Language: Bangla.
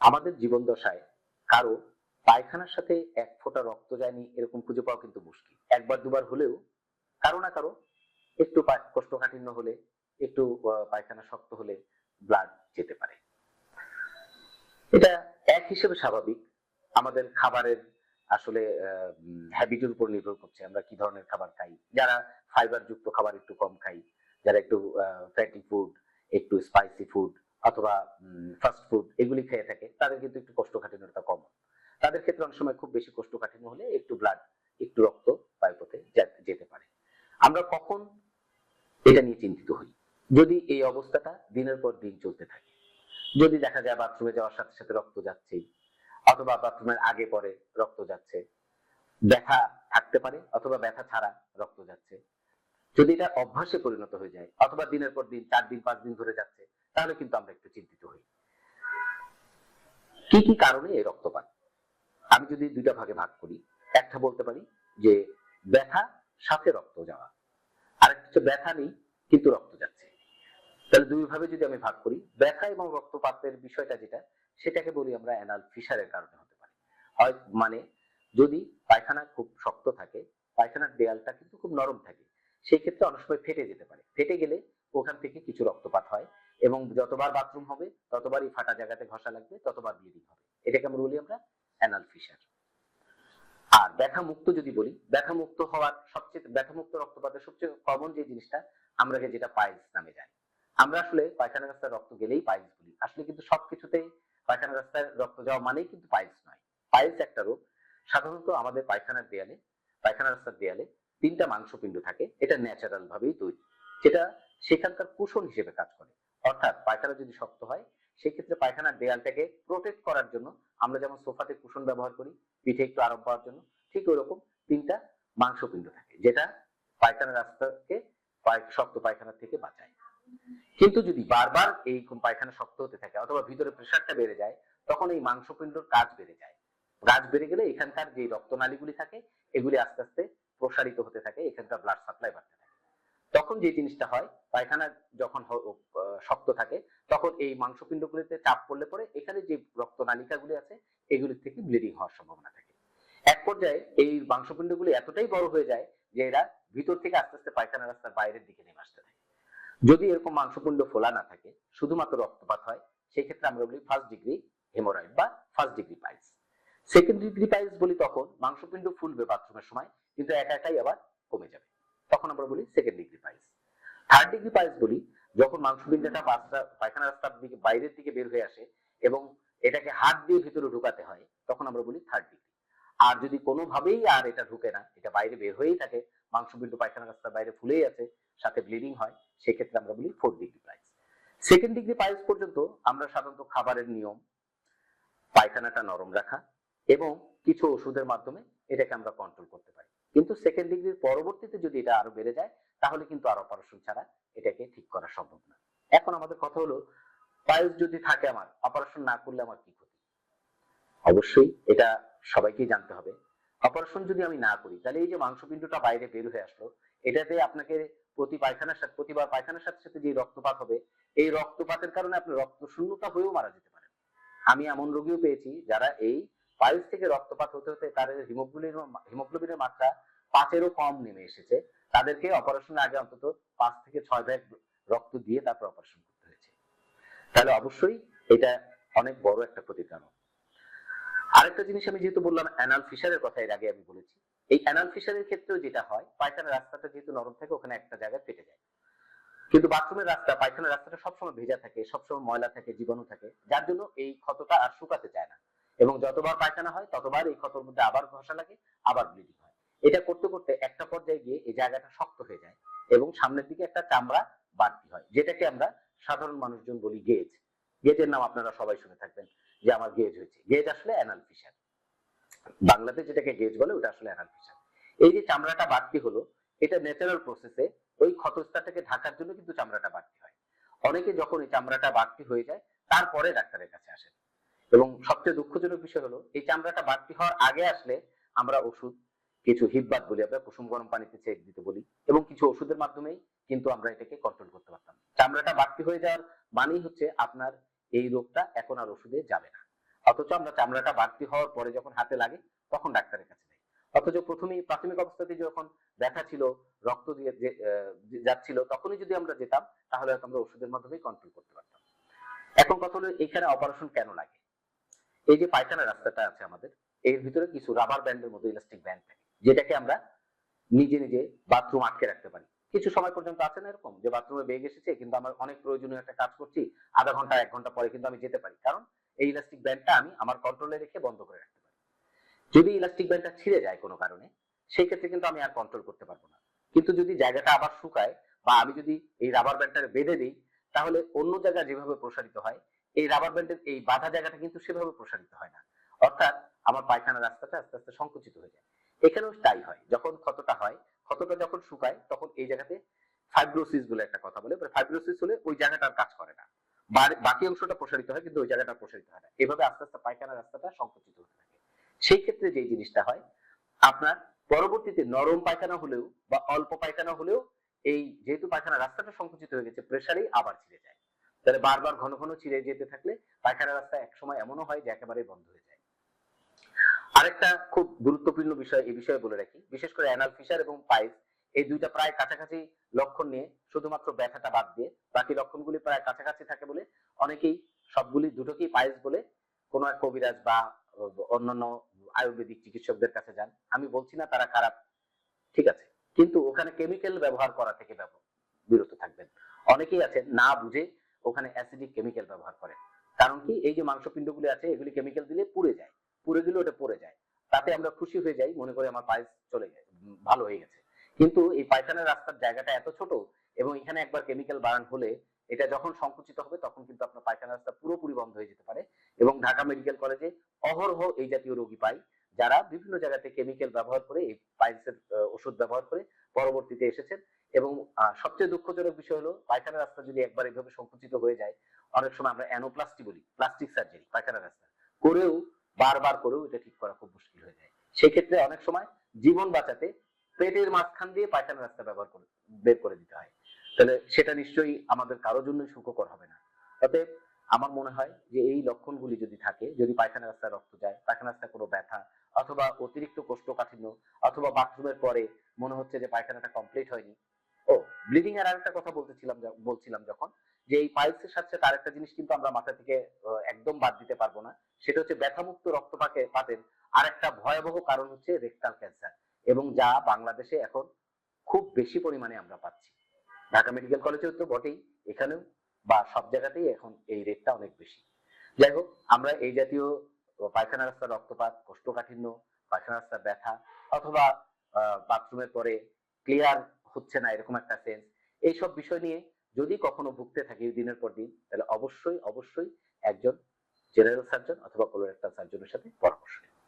আমাদের জীবন দশায় কারও পায়খানার সাথে এক ফোঁটা রক্ত যায়নি এরকম খুঁজে পাওয়া কিন্তু মুশকিল। একবার দুবার হলেও কারও না কারও একটু কোষ্ঠকাঠিন্য হলে, একটু পায়খানা শক্ত হলে ব্লাড যেতে পারে। এটা এক হিসেবে স্বাভাবিক। আমাদের খাবারের আসলে হ্যাবিটের উপর নির্ভর করছে আমরা কি ধরনের খাবার খাই। যারা ফাইবার যুক্ত খাবার একটু কম খাই, যারা একটু ফ্যাটি ফুড একটু স্পাইসি ফুড অথবা ফাস্ট ফুড এগুলি খেয়ে থাকে, তাদের কিন্তু একটু কোষ্ঠকাঠিন্যতা কম। তাদের ক্ষেত্রে অনেক সময় খুব বেশি কোষ্ঠকাঠিন্য হলে একটু ব্লাড একটু রক্ত যা- যেতে পারে আমরা কখন এটা নিয়ে চিন্তিত হই যদি এই অবস্থাটা দিনের পর দিন চলতে থাকে, যদি দেখা যায় বাথরুমে যাওয়ার সাথে সাথে রক্ত যাচ্ছেই অথবা বাথরুমের আগে পরে রক্ত যাচ্ছে, ব্যথা থাকতে পারে অথবা ব্যথা ছাড়া রক্ত যাচ্ছে, যদি এটা অভ্যাসে পরিণত হয়ে যায়, অথবা দিনের পর দিন, চার দিন, পাঁচ দিন ধরে যাচ্ছে তাহলে কিন্তু আমরা একটু চিন্তিত হই। কি কি কারণে এই রক্তপাত? আমি যদি দুইটা ভাগে ভাগ করি, একটা বলতে পারি যে ব্যথা, সাথে রক্ত যাওয়া। আরেকটা হচ্ছে ব্যথা নেই, কিন্তু রক্ত যাচ্ছে। তাহলে দুই ভাবে যদি আমি ভাগ করি, ব্যথা এবং রক্তপাতের বিষয়টা যেটা, সেটাকে বলি আমরা অ্যানাল ফিশারের কারণে হতে পারে। হয় মানে যদি পায়খানা খুব শক্ত থাকে, পায়খানার দেয়ালটা কিন্তু খুব নরম থাকে, সেই ক্ষেত্রে অনেক সময় ফেটে যেতে পারে। ফেটে গেলে ওখান থেকে কিছু রক্তপাত হয় এবং যতবার বাথরুম হবে, ততবারই ফাটা জায়গাতে ঘষা লাগবে, ততবার ব্লিডিং হবে। এটাকে আমরা বলি আমরা অ্যানাল ফিশার আর ব্যথা মুক্ত যদি বলি ব্যথা মুক্ত হওয়ার সবচেয়ে ব্যথা মুক্ত রক্তপাতের সবচেয়ে কমন যে জিনিসটা, আমরা যেটা পাইলস নামে জানি। আমরা আসলে পায়খানা রাস্তায় রক্ত গেলেই পাইলস বলি। আসলে কিন্তু সবকিছুতেই পায়খানা রাস্তায় রক্ত যাওয়া মানেই কিন্তু পাইলস নয়। পাইলস একটা রোগ। সাধারণত আমাদের পায়খানার দেয়ালে, পায়খানা রাস্তার দেয়ালে তিনটা মাংসপিণ্ড থাকে। এটা ন্যাচারাল ভাবেই তৈরি। যেটা সেখানকার কুশন হিসেবে কাজ করে। অর্থাৎ পায়খানা যদি শক্ত হয়, সেক্ষেত্রে পায়খানার দেয়ালটাকে প্রোটেক্ট করার জন্য আমরা যেমন সোফাতে কুশন ব্যবহার করি, পিঠে একটু আরাম পাওয়ার জন্য, ঠিক ওরকম তিনটা মাংসপিণ্ড থাকে, যেটা পায়খানা রাস্তাকে শক্ত পায়খানা থেকে বাঁচায়। কিন্তু যদি বারবার এই পায়খানা শক্ত হতে থাকে অথবা ভিতরে প্রেশারটা বেড়ে যায়, তখন এই মাংসপিণ্ডর কাজ বেড়ে যায়। কাজ বেড়ে গেলে এখানকার যে রক্তনালীগুলি থাকে, এগুলি আস্তে আস্তে প্রসারিত হতে থাকে, এখানকার ব্লাড সাপ্লাই বাড়তে থাকে। তখন যে জিনিসটা হয়, পায়খানা যখন শক্ত থাকে, তখন এই মাংসপিণ্ডগুলিতে চাপ পড়লে পরে এখানে যে রক্তনালিকাগুলি আছে, এগুলির থেকে ব্লিডিং হওয়ার সম্ভাবনা থাকে। এক পর্যায়ে এই মাংসপিণ্ডগুলি এতটাই বড় হয়ে যায় যে এরা ভিতর থেকে আস্তে আস্তে পায়খানা রাস্তার বাইরের দিকে নেমে আসতে থাকে। যদি এরকম মাংসপিণ্ড ফোলা না থাকে, শুধুমাত্র রক্তপাত হয় সেই ক্ষেত্রে আমরা বলি ফার্স্ট ডিগ্রি হেমোরয়েড বা first degree piles second degree piles বলি তখন মাংসপিণ্ড ফুলবে বাথরুমের সময়, কিন্তু একা একাই আবার কমে যাবে। তখন আমরা বলি second degree piles third degree piles বলি যখন মাংসপিণ্ডটা বাসটা পায়খানা রাস্তার দিকে, বাইরের দিকে বের হয়ে আসে এবং এটাকে হাত দিয়ে ভিতরে ঢুকাতে হয়, তখন আমরা বলি থার্ড ডিগ্রি আর যদি কোনোভাবেই আর এটা ঢুকে না, এটা বাইরে বের হয়েই থাকে মাংসপিণ্ড পায়খানা রাস্তার বাইরে ফুলেই আছে, সাথে ব্লিডিং হয়, সেক্ষেত্রে আমরা বলি fourth degree piles second degree piles পর্যন্ত আমরা সাধারণত খাবারের নিয়ম, পায়খানাটা নরম রাখা এবং কিছু ওষুধের মাধ্যমে এটাকে আমরা কন্ট্রোল করতে পারি। কিন্তু সেকেন্ড ডিগ্রির পরবর্তীতে যদি এটা আরও বেড়ে যায়, তাহলে কিন্তু আর অপারেশন ছাড়া এটাকে ঠিক করা সম্ভব না। এখন আমাদের কথা হলো, পাইলস যদি থাকে আমার, অপারেশন না করলে আমার কি ক্ষতি? অবশ্যই এটা সবাইকেই জানতে হবে। অপারেশন যদি আমি না করি, তাহলে এই যে মাংসপিণ্ডটা বাইরে বের হয়ে আসলো, এটাতে আপনাকে প্রতি পায়খানার সাথে, প্রতিবার পায়খানার সাথে সাথে যে রক্তপাত হবে, এই রক্তপাতের কারণে আপনি রক্ত শূন্যতা হয়েও মারা যেতে পারেন আমি এমন রোগীও পেয়েছি যারা এই পাইলস থেকে রক্তপাত হতে হতে তাদের হিমোগ্লোবিন হিমোগ্লোবিনের মাত্রা পাঁচেরও কম নেমে এসেছে। তাদেরকে অপারেশনের আগে অন্তত পাঁচ থেকে ছয় ব্যাগ রক্ত দিয়ে তারপর অপারেশন করতে হয়েছে। তাহলে অবশ্যই এটা অনেক বড় একটা ক্ষতির আরেকটা জিনিস আমি যেহেতু বললাম অ্যানাল ফিশারের কথা এর আগে আমি বলেছি। এই অ্যানাল ফিশারের ক্ষেত্রেও যেটা হয়, পায়খানার রাস্তাটা যেহেতু নরম থাকে, ওখানে একটা জায়গায় ফেটে যায়। কিন্তু বাথরুমের রাস্তা, পায়খানার রাস্তাটা সবসময় ভেজা থাকে, সবসময় ময়লা থাকে, জীবাণু থাকে। যার জন্য এই ক্ষতটা আর শুকাতে চায় না। এবং যতবার পায়খানা হয়, ততবার এই ক্ষতর মধ্যে আবার ঘষা লাগে, আবার ব্লিডিং হয়। এটা করতে করতে একটা পর্যায়ে গিয়ে এই জায়গাটা শক্ত হয়ে যায় এবং সামনের দিকে একটা চামড়া বাড়তি হয়, যেটাকে আমরা সাধারণ মানুষজন বলি গেজ। গেজের নাম আপনারা সবাই শুনে থাকবেন যে আমার গেজ হয়েছে। গেজ আসলে অ্যানাল ফিশার বাংলাতে যেটাকে গেজ বলে, ওটা আসলে অ্যানাল ফিশার এই যে চামড়াটা বাড়তি হলো, এটা ন্যাচারাল প্রসেসে ওই ক্ষতস্থানটাকে ঢাকার জন্য কিন্তু চামড়াটা বাড়তি হয়। অনেকে যখন এই চামড়াটা বাড়তি হয়ে যায়, তারপরে ডাক্তারের কাছে আসেন। এবং সবচেয়ে দুঃখজনক বিষয় হলো, এই চামড়াটা বাড়তি হওয়ার আগে আসলে আমরা ওষুধ কিছু হিব্বাত বলি আমরা, কুসুম গরম পানিতে চেক দিতে বলি এবং কিছু ওষুধের মাধ্যমেই কিন্তু আমরা এটাকে কন্ট্রোল করতে পারতাম। চামড়াটা বাড়তি হয়ে যাওয়ার মানেই হচ্ছে আপনার এই রোগটা এখন আর ওষুধে যাবে না। অথচ আমরা চামড়াটা বাড়তি হওয়ার পরে যখন হাতে লাগে, তখন ডাক্তারের কাছে যাই। অথচ প্রথমেই প্রাথমিক অবস্থাতে যখন ব্যথা ছিল, রক্ত দিয়ে যাচ্ছিল, তখনই যদি আমরা যেতাম, তাহলে হয়তো আমরা ওষুধের মাধ্যমে কন্ট্রোল করতে পারতাম। এখন কথা হলো, এখানে অপারেশন কেন লাগে? এই যে পায়খানা রাস্তাটা আছে আমাদের, এর ভিতরে কিছু রাবার ব্যান্ডের মতো ইলাস্টিক ব্যান্ড থাকে। যেটাকে আমরা নিজে নিজে বাথরুম আটকে রাখতে পারি। কিছু সময় পর্যন্ত আছে না এরকম? যে বাথরুমে বেগ এসেছে, কিন্তু আমার অনেক প্রয়োজনীয় একটা কাজ করছি, আধা ঘণ্টা, এক ঘণ্টা পরে কিন্তু আমি যেতে পারি। কারণ এই ইলাস্টিক ব্যান্ডটা আমি আমার কন্ট্রোলে রেখে বন্ধ করে রাখতে পারি। যদি ইলাস্টিক ব্যান্ডটা ছিঁড়ে যায় কোনো কারণে, সেই ক্ষেত্রে কিন্তু আমি আর কন্ট্রোল করতে পারব না। কিন্তু যদি জায়গাটা আবার শুকায় বা আমি যদি এই রাবার ব্যান্ডটা বেঁধে দিই, তাহলে অন্য জায়গা যেভাবে প্রসারিত হয়, এই রাবার ব্যান্ডের এই বাধা জায়গাটা কিন্তু সেভাবে প্রসারিত হয় না। অর্থাৎ আমার পায়খানা রাস্তাটা আস্তে আস্তে সংকুচিত হয়ে যায়। এখানেও তাই হয়। যখন ক্ষতটা হয়, ক্ষতটা যখন শুকায়, তখন এই জায়গাতে ফাইব্রোসিস বলে একটা কথা বলে ফাইব্রোসিস হলে ওই জায়গাটা কাজ করে না। বাকি অংশটা প্রসারিত হয়, কিন্তু ওই জায়গাটা প্রসারিত হয় না। এভাবে আস্তে আস্তে পায়খানা রাস্তাটা সংকুচিত হতে থাকে। সেই ক্ষেত্রে যে জিনিসটা হয়, আপনার পরবর্তীতে নরম পায়খানা হলেও বা অল্প পায়খানা হলেও এই যেহেতু পায়খানা রাস্তাটা সংকুচিত হয়ে গেছে প্রেসারেই আবার ছিঁড়ে যায়। তাহলে বারবার ঘন ঘন ছিঁড়ে যেতে থাকলে পায়খানা রাস্তা এক সময় এমনও হয় যে একেবারে বন্ধ হয়ে যায়। আরেকটা খুব গুরুত্বপূর্ণ বিষয়, এই বিষয়ে বলে রাখি। বিশেষ করে অ্যানাল ফিশার এবং পাইস এই দুইটা প্রায় কাছাকাছি লক্ষণ নিয়ে শুধুমাত্র ব্যথাটা বাদ দিয়ে বাকি লক্ষণগুলি প্রায় কাছাকাছি থাকে বলে অনেকেই সবগুলি দুটোকেই পাইস বলে কোনো এক কবিরাজ বা অন্যান্য আয়ুর্বেদিক চিকিৎসকদের কাছে যান। আমি বলছি না তারা খারাপ, ঠিক আছে। কিন্তু ওখানে কেমিক্যাল ব্যবহার করা থেকে বিরত থাকবেন। অনেকেই আছেন না বুঝে ওখানে অ্যাসিডিক কেমিক্যাল ব্যবহার করেন। কারণ কি? এই যে মাংসপিণ্ডগুলি আছে, এগুলি কেমিক্যাল দিলে পুড়ে যায়। পুড়ে গেলে ওটা পড়ে যায়। তাতে আমরা খুশি হয়ে যাই, মনে করি আমার পায়েস চলে গেছে ভালো হয়ে গেছে। কিন্তু এই পায়খানার রাস্তার জায়গাটা এত ছোট এবং এখানে একবার কেমিক্যাল বাড়ান হলে এটা যখন সংকুচিত হবে তখন কিন্তু আপনার পায়খানা রাস্তা পুরোপুরি বন্ধ হয়ে যেতে পারে এবং ঢাকা মেডিকেল কলেজে অহরহ এই জাতীয় রোগী পাই যারা বিভিন্ন জায়গাতে কেমিক্যাল ব্যবহার করে, এই পাইলসের ওষুধ ব্যবহার করে পরবর্তীতে এসেছেন এবং সবচেয়ে দুঃখজনক বিষয় হলো পায়খানা রাস্তা যদি একবার এইভাবে সংকুচিত হয়ে যায়, অনেক সময় আমরা অ্যানোপ্লাস্টি বলি প্লাস্টিক সার্জারি পায়খানা রাস্তা। করেও বারবার করেও এটা ঠিক করা খুব মুশকিল হয়ে যায়। সেক্ষেত্রে অনেক সময় জীবন বাঁচাতে পেটের মাঝখান দিয়ে পায়খানা রাস্তা ব্যবহার করে, বের করে দিতে হয়। তাহলে সেটা নিশ্চয়ই আমাদের কারোর জন্য সুখকর হবে না। অতএব আমার মনে হয় যে এই লক্ষণগুলি যদি থাকে, যদি পায়খানা রাস্তায় রক্ত যায়, পায়খানা রাস্তায় কোনো ব্যথা অথবা অতিরিক্ত কোষ্ঠকাঠিন্য অথবা বাথরুমের পরে মনে হচ্ছে যে পায়খানাটা কমপ্লিট হয়নি। ও ব্লিডিং এর আরেকটা কথা বলতেছিলাম বলছিলাম যখন যে এই পাইলসের সাথে সাথে আরেকটা জিনিস কিন্তু আমরা মাথা থেকে একদম বাদ দিতে পারব না। সেটা হচ্ছে ব্যথামুক্ত রক্তপাকে পাতের আরেকটা ভয়াবহ কারণ হচ্ছে রেকটাল ক্যান্সার এবং যা বাংলাদেশে এখন খুব বেশি পরিমাণে আমরা পাচ্ছি। ঢাকা মেডিকেল কলেজেও তো বটেই, এখানেও বা সব জায়গাতেই এখন এই রেটটা অনেক বেশি। যাই হোক, আমরা এই জাতীয় পায়খানা রাস্তার রক্তপাত, কোষ্ঠকাঠিন্য, পায়খানা রাস্তার ব্যথা, অথবা বাথরুমের পরে ক্লিয়ার হচ্ছে না এরকম একটা সেন্স এইসব বিষয় নিয়ে যদি কখনো ভুগতে থাকি দিনের পর দিন, তাহলে অবশ্যই অবশ্যই একজন জেনারেল সার্জন অথবা কোলোরেক্টাল সার্জনের সাথে পরামর্শ নিন।